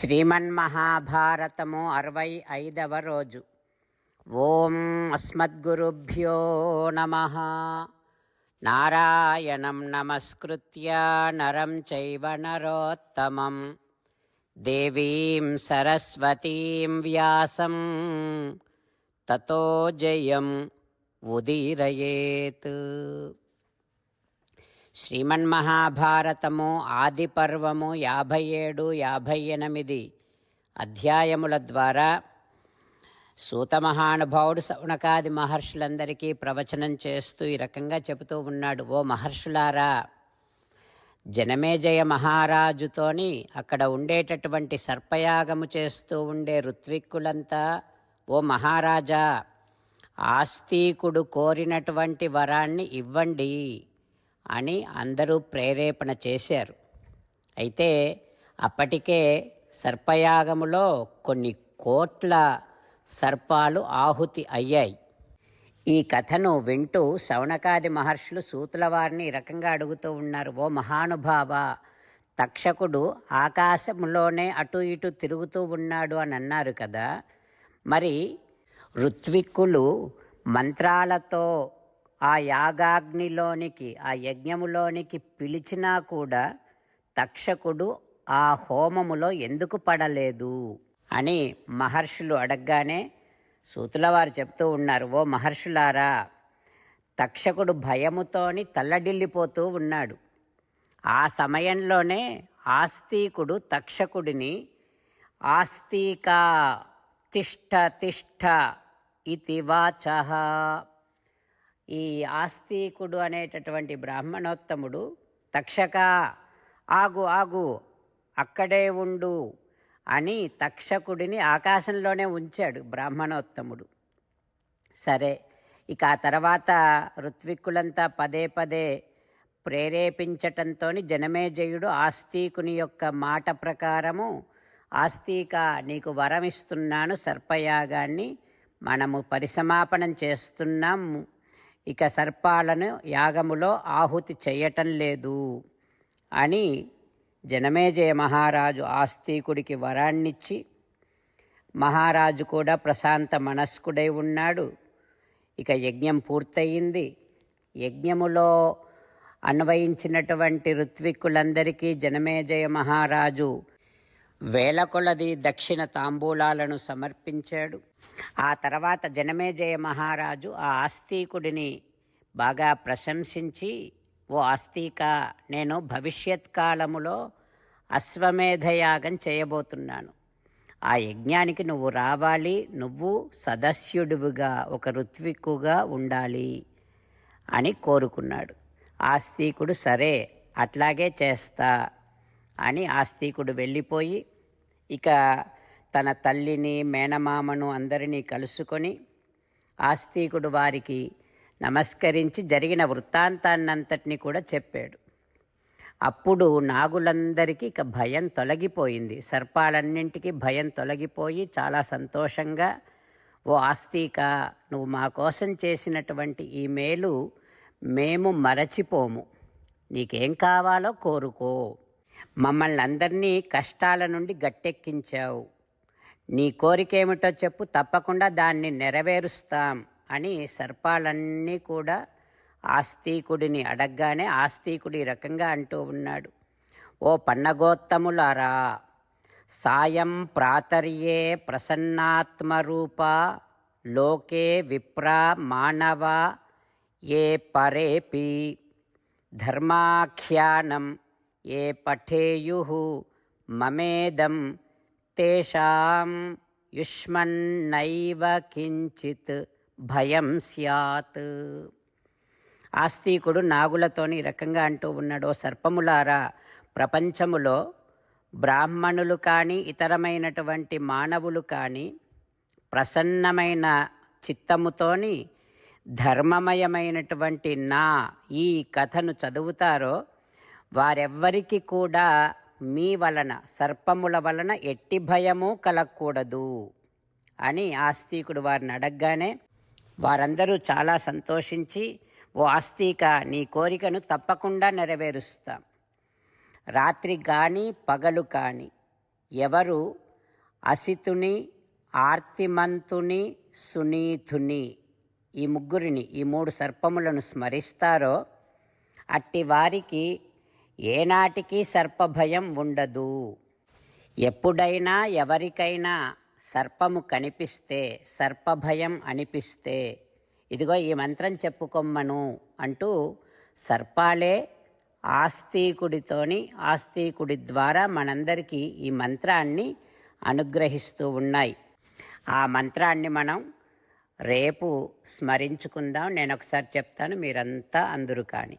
శ్రీమన్మహాభారతము అరవై ఐదవ రోజు. ఓం అస్మద్గురుభ్యో నమ. నారాయణం నమస్కృత్య నరం చైవ నరోత్తమం. దేవీం సరస్వతీం వ్యాసం. తతో జయం ఉదీరయేత్. శ్రీమన్మహాభారతము ఆది పర్వము యాభై ఏడు యాభై ఎనిమిది అధ్యాయముల ద్వారా సూతమహానుభావుడు సౌనకాది మహర్షులందరికీ ప్రవచనం చేస్తూ ఈ రకంగా చెబుతూ ఉన్నాడు. ఓ మహర్షులారా జనమేజయ మహారాజుతోని అక్కడ ఉండేటటువంటి సర్పయాగము చేస్తూ ఉండే ఋత్విక్కులంతా ఓ మహారాజా ఆస్తికుడు కోరినటువంటి వరాన్ని ఇవ్వండి. అని అందరూ ప్రేరేపణ చేశారు. అయితే అప్పటికే సర్పయాగములో కొన్ని కోట్ల సర్పాలు ఆహుతి అయ్యాయి. ఈ కథను వింటూ శౌనకాది మహర్షులు సూతుల వారిని ఈ రకంగా అడుగుతూ ఉన్నారు ఓ మహానుభావ తక్షకుడు ఆకాశంలోనే అటు ఇటు తిరుగుతూ ఉన్నాడు అని అన్నారు కదా. మరి ఋత్విక్కులు మంత్రాలతో ఆ యాగాగ్నిలోనికి ఆ యజ్ఞములోనికి పిలిచినా కూడా తక్షకుడు ఆ హోమములో ఎందుకు పడలేదు అని మహర్షులు అడగగానే సూతులవారు చెప్తూ ఉన్నారు ఓ మహర్షులారా తక్షకుడు భయముతోని తల్లడిల్లిపోతూ ఉన్నాడు. ఆ సమయంలోనే ఆస్తికుడు తక్షకుడిని ఆస్తికా తిష్ట తిష్ట ఇది ఈ ఆస్తికుడు అనేటటువంటి బ్రాహ్మణోత్తముడు తక్షక ఆగు ఆగు అక్కడే ఉండు అని తక్షకుడిని ఆకాశంలోనే ఉంచాడు బ్రాహ్మణోత్తముడు. సరే ఇక ఆ తర్వాత ఋత్విక్కులంతా పదే పదే ప్రేరేపించటంతో జనమేజయుడు ఆస్తికుని యొక్క మాట ప్రకారము ఆస్తిక నీకు వరమిస్తున్నాను సర్పయాగాన్ని మనము పరిసమాపనం చేస్తున్నాము ఇక సర్పాలను యాగములో ఆహుతి చేయటం లేదు అని జనమేజయ మహారాజు ఆస్తికుడికి వరాన్నిచ్చి మహారాజు కూడా ప్రశాంత మనస్కుడై ఉన్నాడు. ఇక యజ్ఞం పూర్తయింది. యజ్ఞములో అన్వయించినటువంటి ఋత్విక్కులందరికీ జనమేజయ మహారాజు వేల కొలది దక్షిణ తాంబూలాలను సమర్పించాడు. ఆ తర్వాత జనమేజయ మహారాజు ఆ ఆస్తికుడిని బాగా ప్రశంసించి ఓ ఆస్తిక నేను భవిష్యత్ కాలములో అశ్వమేధయాగం చేయబోతున్నాను. ఆ యజ్ఞానికి నువ్వు రావాలి నువ్వు సదస్యుడివిగా ఒక ఋత్విక్కుగా ఉండాలి అని కోరుకున్నాడు. ఆస్తికుడు సరే అట్లాగే చేస్తా అని ఆస్తికుడు వెళ్ళిపోయి ఇక తన తల్లిని మేనమామను అందరినీ కలుసుకొని ఆస్తికుడు వారికి నమస్కరించి జరిగిన వృత్తాంతాన్నంతటినీ కూడా చెప్పాడు. అప్పుడు నాగులందరికీ ఇక భయం తొలగిపోయింది. సర్పాలన్నింటికి భయం తొలగిపోయి చాలా సంతోషంగా ఓ ఆస్తిక నువ్వు మా కోసం చేసినటువంటి ఈ మేలు మేము మరచిపోము. నీకేం కావాలో కోరుకో. మమ్మల్ని అందరినీ కష్టాల నుండి గట్టెక్కించావు. నీ కోరికేమిటో చెప్పు తప్పకుండా దాన్ని నెరవేరుస్తాం అని సర్పాలన్నీ కూడా ఆస్తికుడిని అడగగానే ఆస్తికుడు ఈ రకంగా అంటూ ఉన్నాడు. ఓ పన్నగోత్తములారా సాయం ప్రాతర్యే ప్రసన్నాత్మరూప లోకే విప్ర మానవ ఏ పరేపి ధర్మాఖ్యానం ఏ పఠేయు మమేదం తేషాం యుష్మన్నైవ కించిత్ భయం స్యాత్. ఆస్తికుడు నాగులతోని ఈ రకంగా అంటూ ఉన్నాడు సర్పములారా ప్రపంచములో బ్రాహ్మణులు కానీ ఇతరమైనటువంటి మానవులు కానీ ప్రసన్నమైన చిత్తముతోని ధర్మమయమైనటువంటి నా ఈ కథను చదువుతారో వారెవ్వరికి కూడా మీ వలన సర్పముల వలన ఎట్టి భయము కలగకూడదు అని ఆస్తికుడు వారిని అడగగానే వారందరూ చాలా సంతోషించి ఓ ఆస్తిక నీ కోరికను తప్పకుండా నెరవేరుస్తాం. రాత్రి కానీ పగలు కానీ ఎవరు అసితుని ఆర్తిమంతుని సునీతుని ఈ ముగ్గురిని ఈ మూడు సర్పములను స్మరిస్తారో అట్టి వారికి ఏనాటికి సర్పభయం ఉండదు. ఎప్పుడైనా ఎవరికైనా సర్పము కనిపిస్తే సర్పభయం అనిపిస్తే ఇదిగో ఈ మంత్రం చెప్పుకొమ్మను అంటూ సర్పాలే ఆస్తికుడితోని ఆస్తికుడి ద్వారా మనందరికీ ఈ మంత్రాన్ని అనుగ్రహిస్తూ ఉన్నాయి. ఆ మంత్రాన్ని మనం రేపు స్మరించుకుందాం. నేను ఒకసారి చెప్తాను మీరంతా అందరూ కానీ.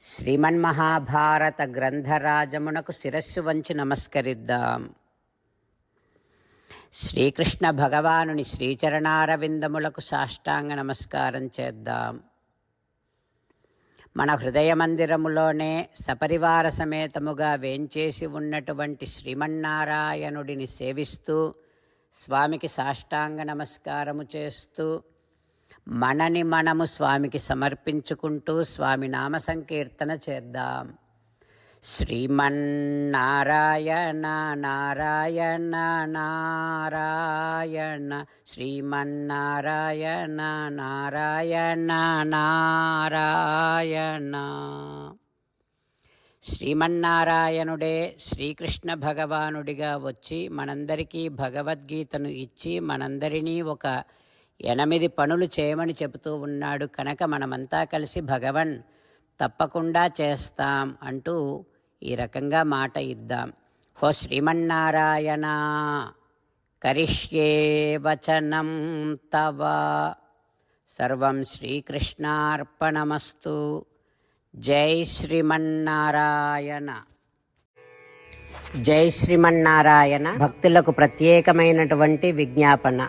శ్రీమన్మహాభారత గ్రంథరాజమునకు శిరస్సు వంచి నమస్కరిద్దాం. శ్రీకృష్ణ భగవానుని శ్రీచరణారవిందములకు సాష్టాంగ నమస్కారం చేద్దాం. మన హృదయ మందిరములోనే సపరివార సమేతముగా వేంచేసి ఉన్నటువంటి శ్రీమన్నారాయణుడిని సేవిస్తూ స్వామికి సాష్టాంగ నమస్కారము చేస్తూ మనని మనము స్వామికి సమర్పించుకుంటూ స్వామి నామ సంకీర్తన చేద్దాం. శ్రీమన్నారాయణ నారాయణ నారాయణ శ్రీమన్నారాయణ నారాయణ నారాయణ. శ్రీమన్నారాయణుడే శ్రీకృష్ణ భగవానుడిగా వచ్చి మనందరికీ భగవద్గీతను ఇచ్చి మనందరినీ ఒక ఎనిమిది పనులు చేయమని చెబుతూ ఉన్నాడు. కనుక మనమంతా కలిసి భగవన్ తప్పకుండా చేస్తాం అంటూ ఈ రకంగా మాట ఇద్దాం. హో శ్రీమన్నారాయణ కరిష్యే వచనం తవ. సర్వం శ్రీకృష్ణార్పణమస్తు. జై శ్రీమన్నారాయణ. జై శ్రీమన్నారాయణ. భక్తులకు ప్రత్యేకమైనటువంటి విజ్ఞాపన.